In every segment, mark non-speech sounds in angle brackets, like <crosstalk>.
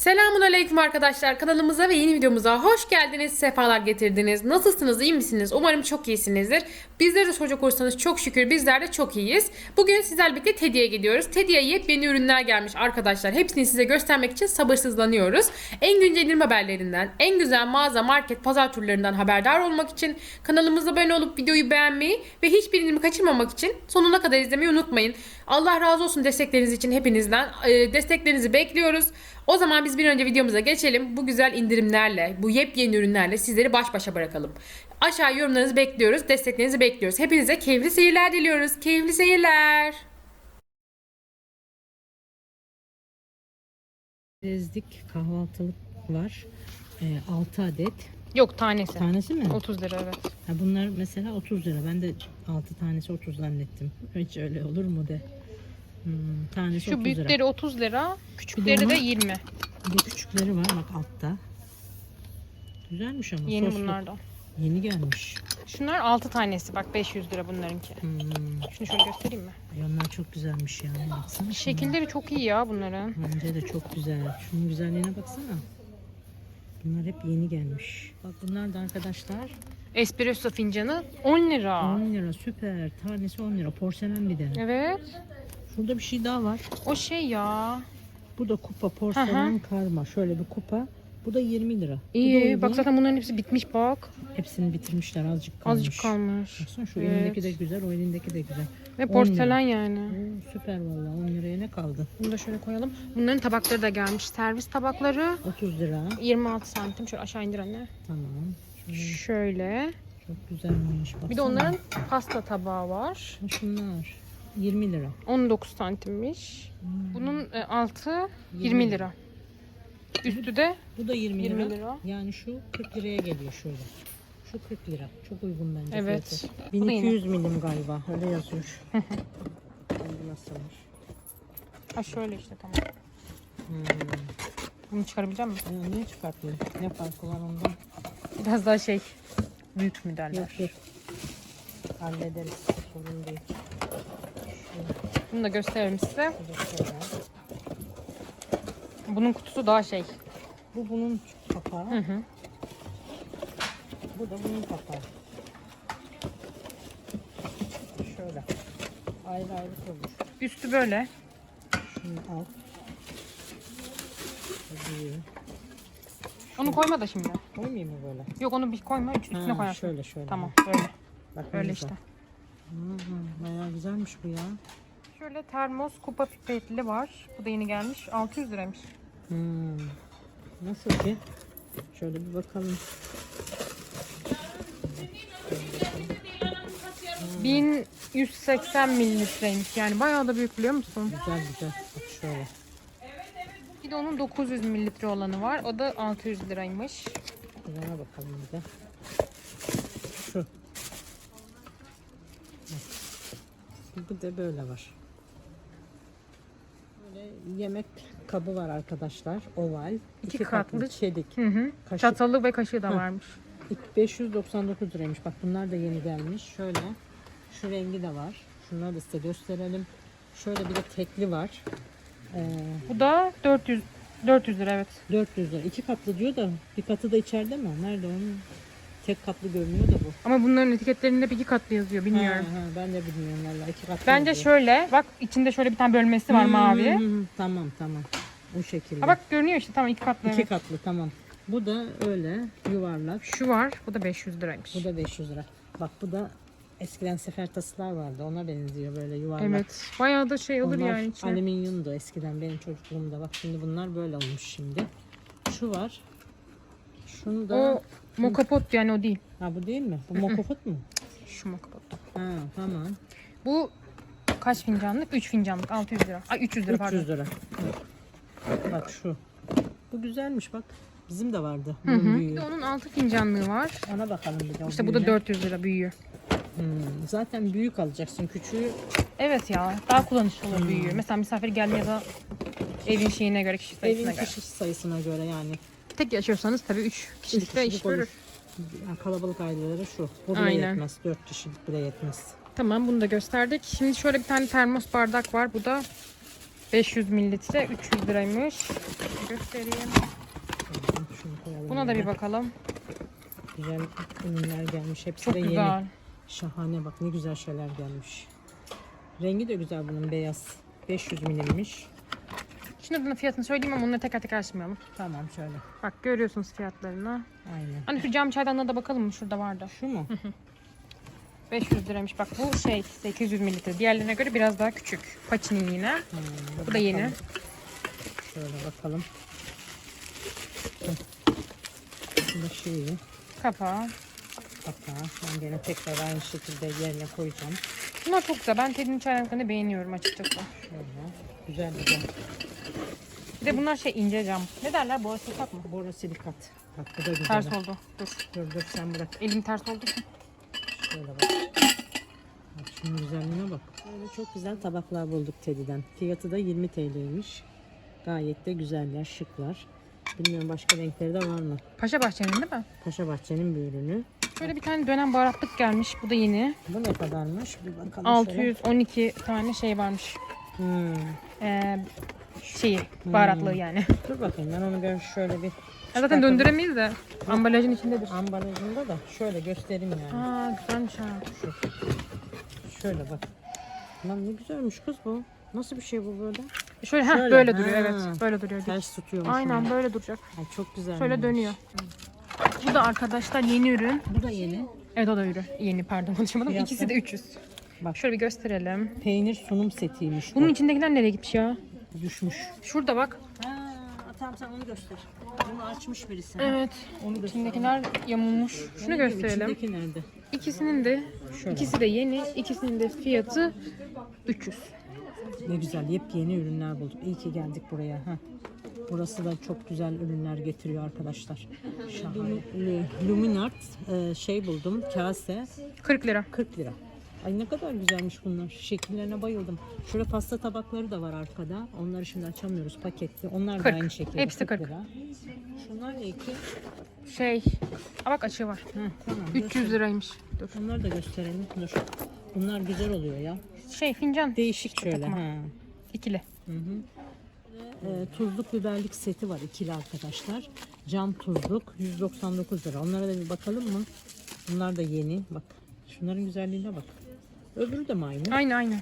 Selamun Aleyküm arkadaşlar. Kanalımıza ve yeni videomuza hoş geldiniz. Sefalar getirdiniz. Nasılsınız? iyi misiniz? Umarım çok iyisinizdir. Bizleri de soracak olursanız çok şükür bizler de çok iyiyiz. Bugün sizlerle birlikte Teddy'ye gidiyoruz. Teddy'ye yepyeni ürünler gelmiş arkadaşlar. Hepsini size göstermek için sabırsızlanıyoruz. En güncel indirim haberlerinden, en güzel mağaza, market, pazar turlarından haberdar olmak için kanalımıza abone olup videoyu beğenmeyi ve hiçbir indirimi kaçırmamak için sonuna kadar izlemeyi unutmayın. Allah razı olsun destekleriniz için hepinizden. Ee, Desteklerinizi bekliyoruz. O zaman biz bir önce videomuza geçelim. Bu güzel indirimlerle, bu yepyeni ürünlerle sizleri baş başa bırakalım. Aşağı yorumlarınızı bekliyoruz, desteklerinizi bekliyoruz. Hepinize keyifli seyirler diliyoruz. Keyifli seyirler. Rezdik kahvaltılık var. 6 adet. Yok tanesi. Tanesi mi? 30 lira evet. Ha, bunlar mesela 30 lira. Ben de 6 tanesi 30 zannettim. Hiç öyle olur mu de. Hmm, tanesi Şu 30 lira. büyükleri 30 lira, küçükleri de 20. Bir de küçükleri var bak altta. Güzelmiş ama. Yeni soslu. bunlardan. Yeni gelmiş. Şunlar 6 tanesi bak 500 lira bunlarınki. Hmm. Şunu şöyle göstereyim mi? Ay, onlar çok güzelmiş yani. Baksana. şuna. Şekilleri çok iyi ya bunların. Bence de çok güzel. Şunun güzelliğine baksana. Bunlar hep yeni gelmiş. Bak bunlar da arkadaşlar Espresso fincanı 10 lira. 10 lira süper. Tanesi 10 lira. Porselen bir de. Evet. Şurada bir şey daha var. O şey ya. Bu da kupa porselen karma. Şöyle bir kupa. Bu da 20 lira. Da İyi. Bak zaten bunların hepsi bitmiş bak. Hepsini bitirmişler azıcık kalmış. Azıcık kalmış. Baksana şu Evet. elindeki de güzel, o elindeki de güzel. Ve 10 porselen yani. Oo, süper vallahi 10 liraya ne kaldı? Bunu da şöyle koyalım. Bunların tabakları da gelmiş. Servis tabakları 30 lira. 26 santim. Şöyle aşağı indir anne. Tamam. Şöyle Şöyle. çok güzelmiş. Baksana. Bir de onların pasta tabağı var. Şunlar 20 lira. 19 santimmiş. Hmm. Bunun e, altı 20 lira. Üstü de Bu da 20, 20 lira. lira. Yani şu 40 liraya geliyor şurada. Şu 40 lira. Çok uygun bence Evet. fiyatı. Bu da 1200 milim galiba. Öyle yazıyor. Nasılmış? ha şöyle işte tamam. Hmm. Bunu çıkarabilecek misin? Ya niye çıkartmayayım? Ne farkı var ondan? Biraz daha şey büyük mü derler. Yok yok. Hallederiz. Sorun değil. Bunu da gösterelim size. Bunun kutusu daha şey. Bu bunun kapağı. Hı hı. Bu da bunun kapağı. Şöyle. Ayrı ayrı koymuş. Üstü böyle. Şunu al. Büyüğü. Onu koyma da şimdi. Koymayayım mı böyle? Yok onu bir koyma. Üst- Üstüne Ha, koyarsın. şöyle şöyle. Tamam böyle. Bak güzel. işte. Hı, bayağı güzelmiş bu ya. Şöyle termos kupa pipetli var. Bu da yeni gelmiş. 600 liraymış. Hmm. Nasıl ki? Şöyle bir bakalım. 1180 mililitreymiş. Yani bayağı da büyük biliyor musun? Güzel güzel. Bak şöyle. Bir de onun 900 mililitre olanı var. O da 600 liraymış. Buna bakalım bir de. Şu. Bu da böyle var. Böyle yemek kabı var arkadaşlar. Oval. İki katlı. çelik. Hı hı. Kaşık. Çatalı ve kaşığı da Hı. varmış. İlk 599 liraymış. Bak bunlar da yeni gelmiş. Şöyle. Şu rengi de var. Şunları da size gösterelim. Şöyle bir de tekli var. Ee, Bu da 400 400 lira evet. 400 lira. İki katlı diyor da bir katı da içeride mi? Nerede onun? Tek katlı görünüyor da bu. Ama bunların etiketlerinde bir iki katlı yazıyor bilmiyorum. Ha, ha, ben de bilmiyorum vallahi iki katlı. Bence yazıyor. şöyle bak içinde şöyle bir tane bölmesi var Hı, mavi. hı, hı. Tamam tamam. O şekilde. Ha bak görünüyor işte tamam iki katlı. İki evet. katlı tamam. Bu da öyle yuvarlak. Şu var bu da 500 liraymış. Bu da 500 lira. Bak bu da eskiden sefer tasılar vardı. Ona benziyor böyle yuvarlak. Evet bayağı da şey olur Onlar yani içine. alüminyumdu eskiden benim çocukluğumda. Bak şimdi bunlar böyle olmuş şimdi. Şu var. Şunu da O mokapot yani o değil. ha bu değil mi? Bu mokofut mu? <laughs> Şu mokapot. Ha tamam. Bu kaç fincanlık? 3 fincanlık 600 lira. Ay 300 lira 300 pardon. lira. Evet. Bak şu. Bu güzelmiş bak. Bizim de vardı. Hı hı. Bir büyüğü. de onun 6 fincanlığı var. Ona bakalım bir de. İşte bu da büyüğüne. 400 lira büyüyor. Hmm, Zaten büyük alacaksın. Küçüğü Evet ya daha kullanışlı olur büyüyor. Mesela misafir geldi ya da evin şeyine göre kişi sayısına evin göre. kişi sayısına göre yani. Tek yaşıyorsanız tabii 3 kişilikte kişilik iş görür. Yani kalabalık aileleri şu. Bu bile Aynen. yetmez. 4 kişilik bile yetmez. Tamam bunu da gösterdik. Şimdi şöyle bir tane termos bardak var. Bu da 500 mililitre 300 liraymış. Göstereyim. Buna da bir bakalım. Güzel ürünler gelmiş. Hepsi Çok de güzel. yeni. Şahane bak ne güzel şeyler gelmiş. Rengi de güzel bunun beyaz. 500 milimmiş. Şimdi fiyatını söyleyeyim ama onları tekrar tekrar açmayalım. Tamam şöyle. Bak görüyorsunuz fiyatlarını. Aynen. Hani şu cam çaydanlığa da bakalım mı? Şurada vardı. Şu mu? 500 liraymış. Bak bu şey 800 mililitre. Diğerlerine göre biraz daha küçük. Paçinin yine. Hmm, Bu da yeni. Şöyle bakalım. Bu da şeyi. Kapağı. Hatta ben gene tekrar aynı şekilde yerine koyacağım. Bunlar çok güzel. Ben Teddy'nin çaydanlıklarını beğeniyorum açıkçası. Şöyle. Güzel güzel. Bir de bunlar şey ince cam. Ne derler? Borosilikat mı? Borosilikat. Bak bu da güzel. Ters oldu. Dur. Dur dur sen bırak. Elim ters oldu. Şöyle bak. Bak şunun güzelliğine bak. Böyle çok güzel tabaklar bulduk Teddy'den. Fiyatı da 20 TL'ymiş. Gayet de güzeller, şıklar. Bilmiyorum başka renkleri de var mı? Paşa Bahçe'nin değil mi? Paşa Bahçe'nin bir ürünü. Şöyle bir tane dönem baharatlık gelmiş. Bu da yeni. Bu ne kadarmış? Bir bakalım şöyle. 612 tane şey varmış. Hmm. Ee, şeyi, baharatlığı yani. Dur bakayım ben onu bir şöyle bir Ya zaten döndüremeyiz de ambalajın içindedir. ambalajında da şöyle göstereyim yani. Aa güzelmiş ha. Şöyle bak. Lan ne güzelmiş kız bu. Nasıl bir şey bu böyle? Şöyle, heh, Şöyle, böyle duruyor ha. evet. Böyle duruyor. Ters tutuyormuş. Aynen onu. böyle duracak. Ay, çok güzel. Şöyle dönüyor. Bu da arkadaşlar yeni ürün. Bu da yeni. Evet o da ürün. Yeni pardon konuşamadım. Fiyatı? İkisi de 300. Bak. Şöyle bir gösterelim. Peynir sunum setiymiş Bunun bu. içindekiler nereye gitmiş ya? Düşmüş. Şurada bak. Ha, tamam sen onu göster. Bunu açmış birisi. Evet. Onu göster. İçindekiler yamulmuş. Şunu gösterelim. İçindeki nerede? İkisinin de Şöyle. ikisi de yeni. İkisinin de fiyatı 300. Ne güzel yepyeni ürünler bulduk. İyi ki geldik buraya. Ha. Burası da çok güzel ürünler getiriyor arkadaşlar. Şahane. Lu- Luminart e, şey buldum. Kase 40 lira. 40 lira. Ay ne kadar güzelmiş bunlar. Şekillerine bayıldım. Şurada pasta tabakları da var arkada. Onları şimdi açamıyoruz paketli. Onlar da 40. aynı şekilde. Hepsi 40. lira. Şunlar ne iki? Şey. Aa bak açığı var. Ha, tamam. 300 liraymış. Dur. Bunları da gösterelim. Dur. Bunlar güzel oluyor ya. Şey fincan. Değişik şöyle. takma. Ha. İkili. Hı hı. Ee, tuzluk biberlik seti var ikili arkadaşlar. Cam tuzluk 199 lira. Onlara da bir bakalım mı? Bunlar da yeni. Bak. Şunların güzelliğine bak. Öbürü de mi aynı? Aynı aynı.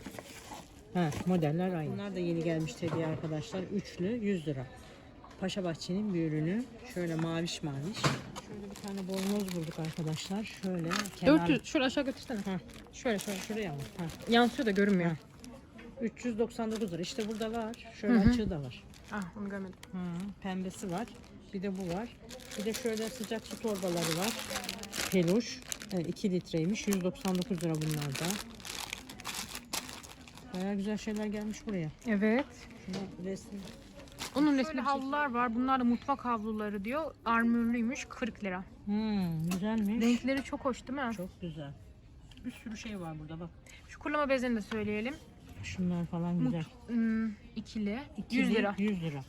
Ha, modeller aynı. Bunlar da yeni gelmiş tabii arkadaşlar. Üçlü 100 lira. Paşa Bahçe'nin bir ürünü. Şöyle maviş maviş. Şöyle bir tane bornoz bulduk arkadaşlar. Şöyle kenar 400. Şöyle aşağı götürsene. Ha. Şöyle şöyle. şuraya mı? Ha. Yansıyor da görünmüyor. 399 lira. İşte burada var. Şöyle açığı da var. Ah onu görmedim. Hı, pembesi var. Bir de bu var. Bir de şöyle sıcak su torbaları var. Peluş. 2 litreymiş. 199 lira bunlar da. Bayağı güzel şeyler gelmiş buraya. Evet. Şuna resim. Onun resmi havlular var. Bunlar da mutfak havluları diyor. Armürlüymüş 40 lira. Hmm, güzelmiş. Renkleri çok hoş değil mi? Çok güzel. Bir sürü şey var burada bak. Şu kurulama bezini de söyleyelim. Şunlar falan güzel. Hmm, ikili. İkili, 100 lira. 100 lira.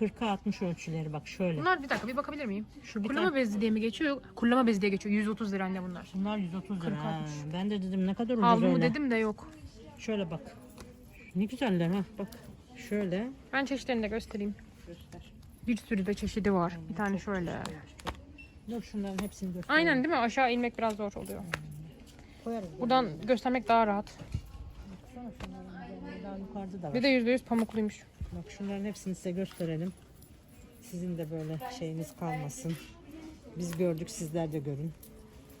40'a 60 ölçüleri bak şöyle. Bunlar bir dakika bir bakabilir miyim? Şu bir Kurulama tane- bezi diye mi geçiyor? Kurulama bezi diye geçiyor. 130 lira anne bunlar. Bunlar 130 lira. 40, ha. 60. Ben de dedim ne kadar ucuz Havlu öyle. dedim de yok. Şöyle bak. Ne güzeller ha bak. Şöyle. Ben çeşitlerini de göstereyim. Göster. Bir sürü de çeşidi var. Bir tane şöyle. Dur şunların hepsini göster. Aynen değil mi? Aşağı inmek biraz zor oluyor. Koyarız. Buradan göstermek daha rahat. Baksana şunların üzerinde daha yukarıda da var. Bir de %100 pamukluymuş. Bak şunların hepsini size gösterelim. Sizin de böyle şeyiniz kalmasın. Biz gördük sizler de görün.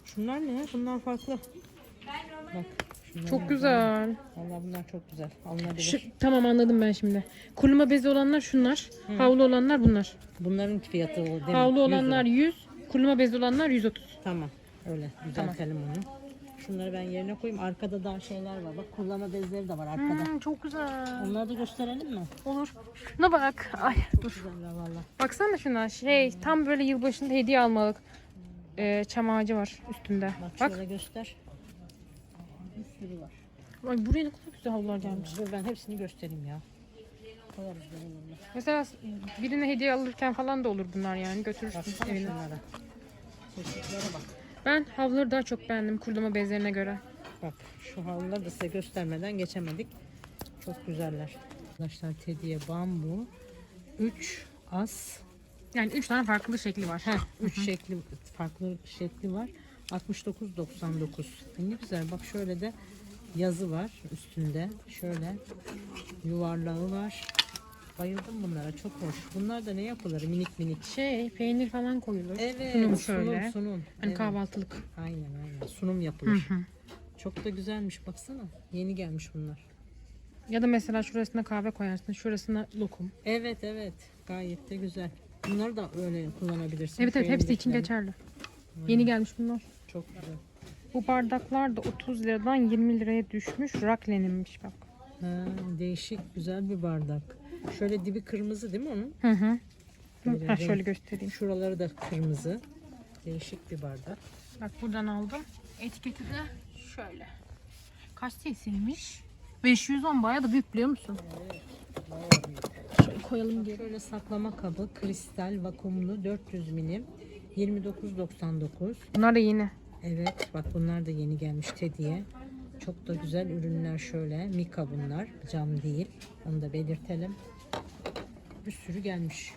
Şunlar ne? Bunlar farklı. Bak. Şunlar Çok güzel. Vallahi bunlar çok güzel. Alınabilir. Şu, tamam anladım ben şimdi. Kurulama bezi olanlar şunlar. Havlu olanlar bunlar. Bunların fiyatı o değil mi? Havlu 100 olanlar lira. 100. Kurulama bezi olanlar 130. Tamam. Öyle düzeltelim onu. Şunları ben yerine koyayım. Arkada daha şeyler var. Bak kullanma bezleri de var arkada. Hmm, çok güzel. Onları da gösterelim mi? Olur. Şuna bak. Ay dur. Güzeller valla. Baksana şuna. Şey tam böyle yılbaşında hediye almalık. Ee, çam ağacı var üstünde. Bak, Bak. şöyle göster. Sürü var. Ay buraya ne kadar güzel havlular gelmiş. Dur ben hepsini göstereyim ya. Koyarız benim önüne. Mesela birine hediye alırken falan da olur bunlar yani götürürsün Baksana evine. şunlara. Çeşitlere bak. Ben havluları daha çok beğendim kurulama bezlerine göre. Bak şu havluları da size göstermeden geçemedik. Çok güzeller. Arkadaşlar Teddy'ye bambu 3 as Yani 3 tane farklı şekli var. Heh, 3 şekli farklı şekli var. 69.99. E Ne güzel bak şöyle de yazı var üstünde. Şöyle yuvarlağı var. Bayıldım bunlara çok hoş. Bunlar da ne yapılır minik minik. Şey peynir falan koyulur. Evet Sunum sunum şöyle. sunum. Hani Evet, kahvaltılık. Aynen aynen sunum yapılır. Çok da güzelmiş baksana. Yeni gelmiş bunlar. Ya da mesela şurasına kahve koyarsın, şurasına lokum. Evet evet gayet de güzel. Bunları da öyle kullanabilirsin. Evet evet hepsi için geçerli. Yeni gelmiş bunlar. Çok güzel. Bu bardaklar da 30 liradan 20 liraya düşmüş. Rakleninmiş bak. Ha, değişik güzel bir bardak. Şöyle dibi kırmızı değil mi onun? Hı hı. Böyle Ha, renk- şöyle göstereyim. Şuraları da kırmızı. Değişik bir bardak. Bak buradan aldım. Etiketi de şöyle. Kaç cc'ymiş? 510 bayağı da büyük biliyor musun? Şöyle koyalım geri. Şöyle saklama kabı kristal vakumlu 400 milim 29.99. Bunlar da yeni. Evet bak bunlar da yeni gelmiş Teddy'ye. Çok da güzel ürünler şöyle. Mika bunlar. Cam değil. Onu da belirtelim. Bir sürü gelmiş.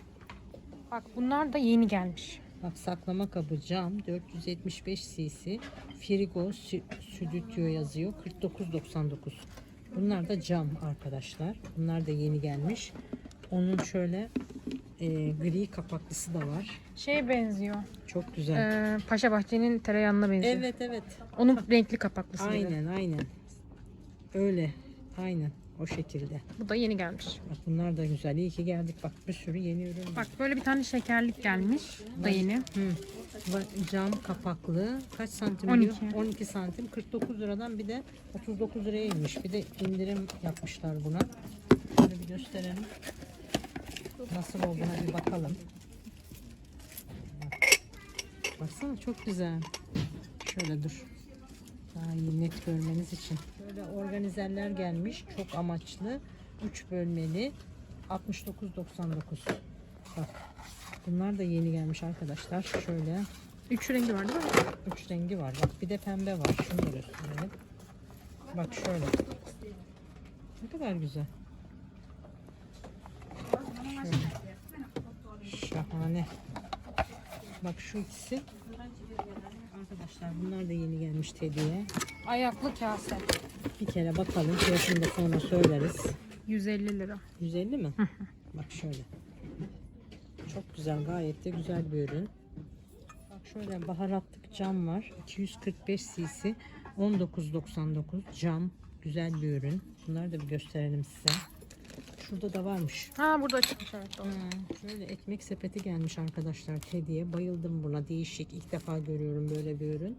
Bak bunlar da yeni gelmiş. Bak saklama kabı cam 475 cc. Frigo sü- stüdyo yazıyor 49.99. Bunlar da cam arkadaşlar. Bunlar da yeni gelmiş. Onun şöyle e, gri kapaklısı da var. Şeye benziyor. Çok güzel. Ee, Paşa Bahçe'nin tereyağına benziyor. Evet evet. Onun renkli kapaklısı. gibi. Aynen aynen. Öyle. Aynen. O şekilde. Bu da yeni gelmiş. Bak bunlar da güzel. İyi ki geldik. Bak bir sürü yeni ürün. Bak böyle bir tane şekerlik gelmiş. Bu da yeni. Hı. Bak, Cam kapaklı. Kaç santim 12. diyor? 12 santim. 49 liradan bir de 39 liraya inmiş. Bir de indirim yapmışlar buna. Şöyle bir gösterelim. Nasıl olduğuna bir bakalım. Bak. Baksana çok güzel. Şöyle dur. Daha iyi net görmeniz için. Böyle organizerler gelmiş. Çok amaçlı. 3 bölmeli. 69.99. Bak. Bunlar da yeni gelmiş arkadaşlar. Şöyle Üç rengi var değil mi? üç rengi var. Bak bir de pembe var. Şunu da gösterelim. Bak şöyle. Ne kadar güzel. Şahane. Bak şu ikisi. Arkadaşlar bunlar da yeni gelmiş Teddy'ye. Ayaklı kase. Bir kere bakalım. Fiyatını da sonra söyleriz. 150 lira. 150 mi? Bak şöyle. Çok güzel, gayet de güzel bir ürün. Bak şöyle baharatlık cam var. 245 cc 19.99 cam. Güzel bir ürün. Bunları da bir gösterelim size. Şurada da varmış. Ha burada çıkmış evet. doğru. Şöyle ekmek sepeti gelmiş arkadaşlar Teddy'ye. Bayıldım buna. Değişik. İlk defa görüyorum böyle bir ürün.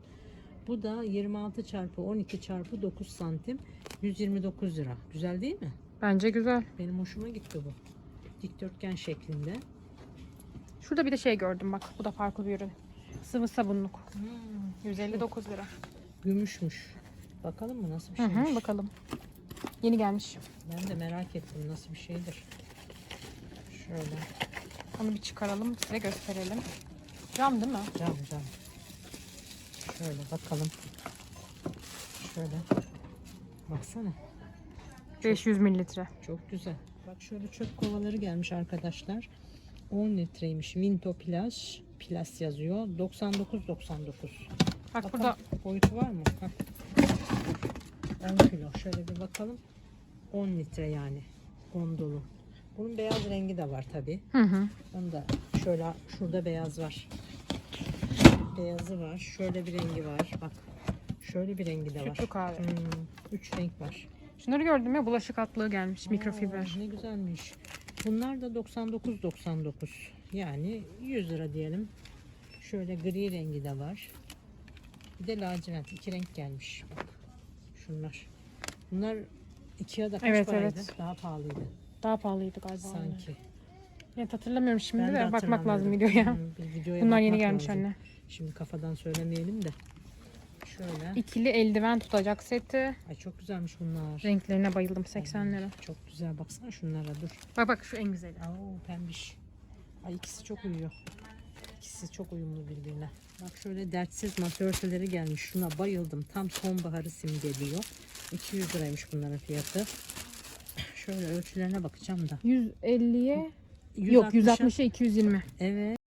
Bu da 26 çarpı 12 çarpı 9 santim. 129 lira. Güzel değil mi? Bence güzel. Benim hoşuma gitti bu. Dikdörtgen şeklinde. Şurada bir de şey gördüm bak. Bu da farklı bir ürün. Sıvı sabunluk. 159 lira. Gümüşmüş. Bakalım mı nasıl bir Hı şeymiş. hı, bakalım. Yeni gelmiş. Ben de merak ettim nasıl bir şeydir. Şöyle Onu bir çıkaralım size gösterelim. Cam değil mi? cam cam. Şöyle bakalım. Şöyle. Baksana. 500 mililitre. Çok güzel. Bak şöyle çöp kovaları gelmiş arkadaşlar. 10 litreymiş. Vinto Plus. Plus yazıyor. 99.99. Bak Bakalım, burada boyutu var mı? Heh. 10 kilo. Şöyle bir bakalım. 10 litre yani. 10 dolu. Bunun beyaz rengi de var tabi. hı hı. Onu da şöyle şurada beyaz var. Beyazı var. Şöyle bir rengi var. Bak. Şöyle bir rengi de var. Sütlü kahve. Hmm, üç renk var. Şunları gördüm ya bulaşık atlığı gelmiş mikrofiber. Aa, ne güzelmiş. Bunlar da 99.99. Yani 100 lira diyelim. Şöyle gri rengi de var. Bir de lacivert. iki renk gelmiş. Bak. Şunlar. Bunlar Ikea'da kaç Evet, paraydı? evet. Daha pahalıydı Daha pahalıydı galiba. sanki. Evet hatırlamıyorum şimdi Ben de, bakmak hatırlamıyorum. lazım videoya. Hmm, bir videoya Bunlar yeni bakmak gelmiş lazım. anne. Şimdi kafadan söylemeyelim de. Şöyle. İkili eldiven tutacak seti. Ay çok güzelmiş bunlar. Renklerine bayıldım 80 lira. Çok güzel. Baksana şunlara dur. Bak bak şu en güzeli. Oo pembiş. Ay ikisi çok uyuyor. İkisi çok uyumlu birbirine. Bak şöyle dertsiz masa örtüleri gelmiş. Şuna bayıldım. Tam sonbaharı simgeliyor. 200 liraymış bunların fiyatı. Şöyle ölçülerine bakacağım da. 150'ye yok 160'a 160'a 220. Evet.